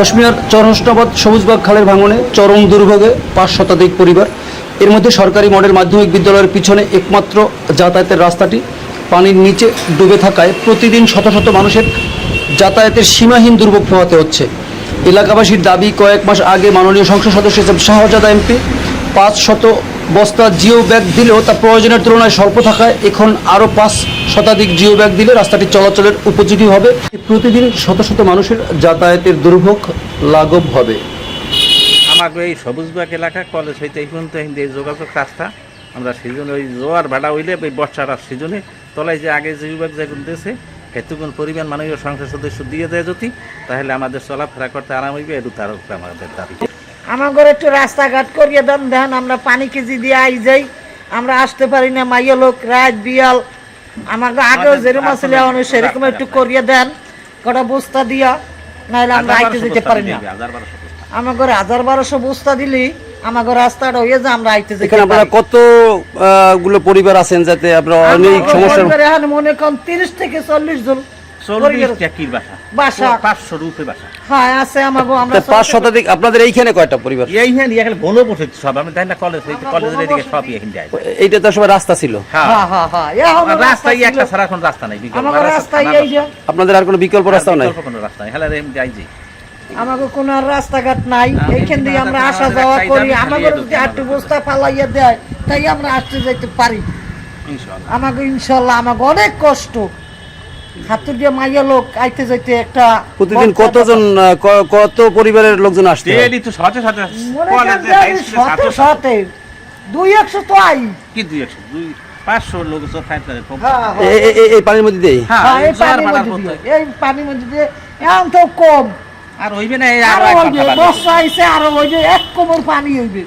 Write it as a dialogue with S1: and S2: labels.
S1: দশমিনার চরহস্টাবাদ সবুজবাগ খালের ভাঙনে চরম দুর্ভোগে পাঁচ শতাধিক পরিবার। এর মধ্যে সরকারি মডেল মাধ্যমিক বিদ্যালয়ের পিছনে একমাত্র যাতায়াতের রাস্তাটি। পানির নিচে ডুবে থাকায় প্রতিদিন শত শত মানুষের যাতায়াতের সীমাহীন দুর্ভোগ পোহাতে হচ্ছে। এলাকাবাসীর দাবি, কয়েক মাস আগে মাননীয় সংসদ সদস্য হিসেবে শাহজাদা এমপি পাঁচ শত বস্তা জিও ব্যাগ দিলেও তা প্রয়োজনের তুলনায় স্বল্প থাকায় এখন আরও পাঁচ শতাধিক জিও ব্যাগ দিলে রাস্তাটি চলাচলের উপযোগী হবে। প্রতিদিন শত শত মানুষের যাতায়াতের দুর্ভোগ লাঘব হবে।
S2: আমাকে এই সবুজবাগ এলাকা কলেজ হইতে এই পর্যন্ত এই যোগাযোগ রাস্তা আমরা সিজনে ওই জোয়ার ভাড়া হইলে ওই বর্ষার সিজনে তলায় যে আগে যে বিভাগ যেগুলো দিয়েছে হেতুগুণ পরিমাণ মাননীয় সংসদ সদস্য দিয়ে দেয় যদি তাহলে আমাদের চলাফেরা করতে আরাম হইবে এটু তার উপরে আমাদের দাবি।
S3: আমার ঘরে একটু রাস্তাঘাট করিয়ে দেন দেন আমরা পানি কেজি দিয়ে আই যাই আমরা আসতে পারি না মাইয়া লোক রাত বিয়াল আমাকে আগেও যেরকম আসলে অনেক সেরকম একটু করিয়ে দেন কটা বস্তা দিয়া নাহলে আমরা আইতে যেতে পারি না।
S2: হাজার বারোশো বস্তা।
S3: আমার ঘরে হাজার বারোশো বস্তা দিলি আমার ঘরে রাস্তাটা হয়ে যে আমরা আইতে যেতে
S1: এখানে আপনারা কত আহ, গুলো পরিবার আছেন যাতে আপনারা অনেক
S3: সমস্যা
S1: সমস্যার
S3: মনে করেন তিরিশ থেকে চল্লিশ জন হ্যাঁ
S1: আপনাদের এইখানে কয়টা পরিবার?
S2: এই হ্যাঁ এখানে বনো বসে সব আমি তাই না কলেজ কলেজের এদিকে সব এখানে যায়।
S1: এইটা তো সবাই রাস্তা ছিল।
S2: হ্যাঁ।
S3: হ্যাঁ হ্যাঁ হ্যাঁ এখন
S2: আর রাস্তায়
S3: রাস্তা
S2: একটা ছাড়া এখন রাস্তা নাই বিকল্প রাস্তা
S1: আপনাদের আর কোনো বিকল্প রাস্তাও নাই?
S2: কোনো রাস্তা নাই হ্যাঁ যাই যে।
S3: আমাকে কোন রাস্তাঘাট নাই এইখান দিয়ে আমরা আসা যাওয়া করি
S2: আমি খালি
S3: যদি বস্তা ফালাইয়া দেয় তাই আমরা আসতে যাইতে পারি। আমাকে ইনশাল্লাহ আমাকে অনেক কষ্ট। হাতুর দিয়ে মাইয়া লোক আইতে যাইতে একটা
S1: প্রতিদিন কতজন কত পরিবারের লোকজন আসছে
S2: ডেলি তো শতে শতে কলেজে,
S3: করেন যে
S2: হাই
S3: এই
S2: স্কুলে
S3: শতে
S2: ছাত্র-
S3: শতে দুই একশো তো আই।
S2: কি দুই একশো? দুই পাঁচশো লোক সব ফাইভ তাদের কম।
S1: এ- এ- এ- এই পানির মধ্যে দিয়ে?
S2: হ্যাঁ,
S3: এই
S2: এই
S3: পানির মধ্যে
S2: মধ্যে।
S3: এই পানির মধ্যে দিয়ে। এখন তো কম।
S2: আর হইবে না আরও।
S3: বর্ষা আইসে আরও হইবে এক কোমর পানি হইবে।